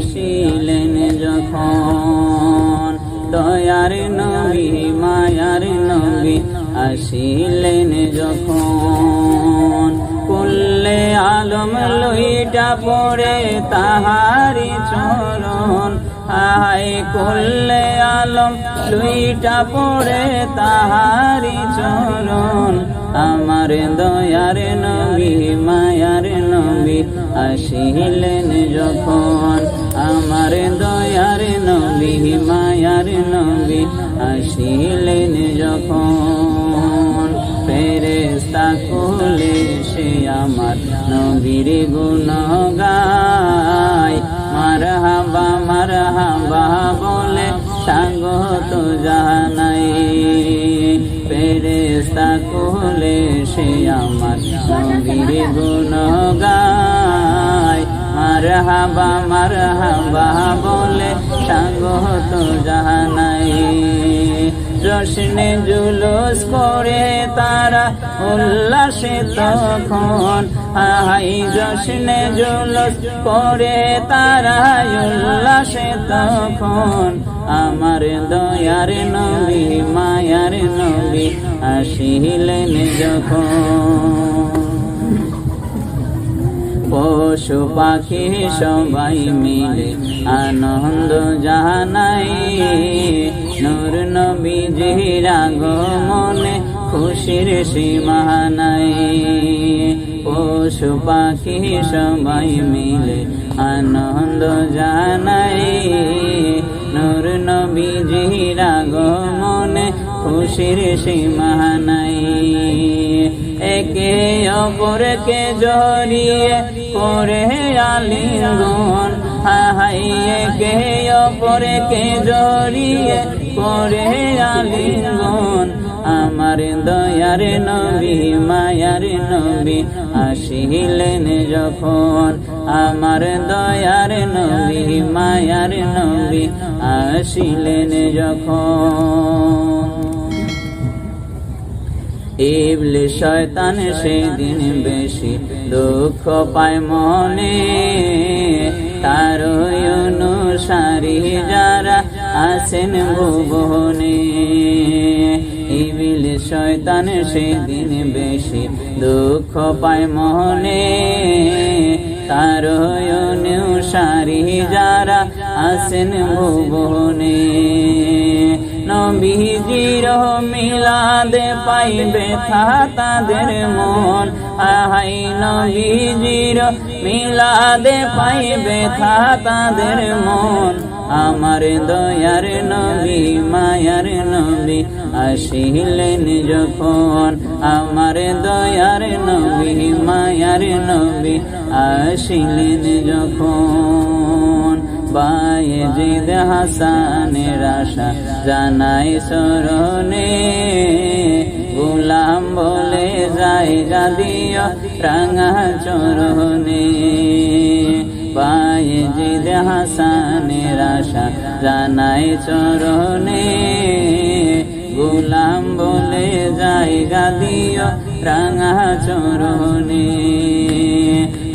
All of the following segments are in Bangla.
আসিলেন যখন। দয়ার নবী, মায়ার নবী আসিলেন যখন। কুল্লে আলম লইটা পড়ে তাহারি চরণ। আহাই কুল্লে আলম লুইটা পড়ে তাহারি চরণ। আমার দয়ার নবী, মায়ার নবী আসিলেন যখন। আমার দয়ার নবী, মায়ার নবী আসিলেন যখন। ফেরেস্তা খুলে সে আমার নবীর গুণ গায় মার হাবা মার হাবা বলে স্বাগত জানাই। ফেরেস্তা খুলে সে আমার নবীর গুণ গায় মার হাবা মার হাবা বলে স্বাগত জানাই জশ্নে জুলুস করে তারা উল্লাসে তখন হাই জশ্নে জুলুস করে তারা উল্লাসে তখন। আমার দয়ার নবী, মায়ার নবী আসিলেন যখন। পশু পাখি সবাই মিলে আনন্দ জানাই। নূর নবীজির আগমনে খুশির সীমা নাই। পশু পাখি সবাই মিলে আনন্দ জানাই। নূর নবীজির আগমনে খুশির সীমা নাই। একে অপরকে জড়িয়ে করে আলিঙ্গন। হাই একে অপরকে জড়িয়ে করে আলিঙ্গন। আমার দয়ার নবী, মায়ার নবী আসিলেন যখন। আমার দয়ার নবী, মায়ার নবী আসিলেন যখন। ইবলি শয়তান সেদিন বেশি দুঃখ পায় মনে। তার অনুসারী যারা আসেন ভুবনে ইবিল শয়তান সেদিন বেশি দুঃখ পায় মনে। তার অনুসারী যারা আসেন ভুবনে নবীজির মিলাদে পাইবে তাদের মন। আহাই নবীজির মিলাদে পাইবে তাদের মন। আমার দয়ার নবী, মায়ার নবী আসিলেন যখন। আমার দয়ার নবী, মায়ার নবী আসিলেন যখন। বায়ে জিদ হাসানের আশা জানাই সরণে গুলাম বলে জায়গা দিও রাঙা চরণে। জিদ হাসানের আশা জানাই চরণে। গুলাম বলে জায়গা দিও রাঙা চরণে।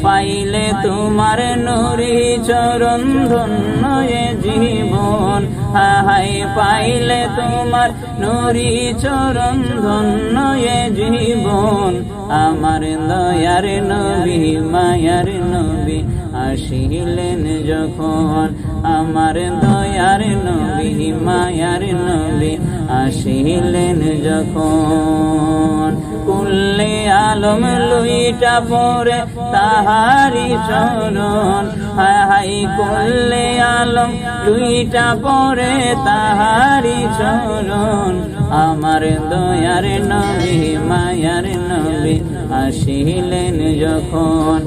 পাইলে তোমার নুরি চরণ ধন্য জীবন। হাই পাইলে তোমার নুরি চরণ ধন্য জীবন। আমার দয়ার নবী, মায়ার নবী, আসিলেন যখন। আমার দয়ার নবী মায়ার নবী আসিলেন যখন। কুল্লে আলম লুইটা পরে তাহারি চরণ। হাই কুল্লে আলম লুইটা পরে তাহারি চরণ। আমার দয়ার নবী মায়ার আসিলেন যখন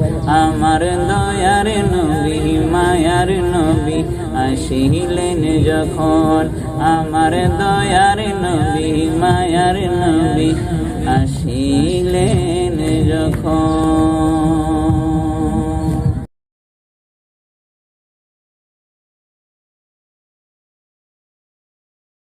আমার দয়ার নবী, মায়ার নবী আসিলেন যখন আমার দয়ার নবী, মায়ার নবী আসিলেন যখন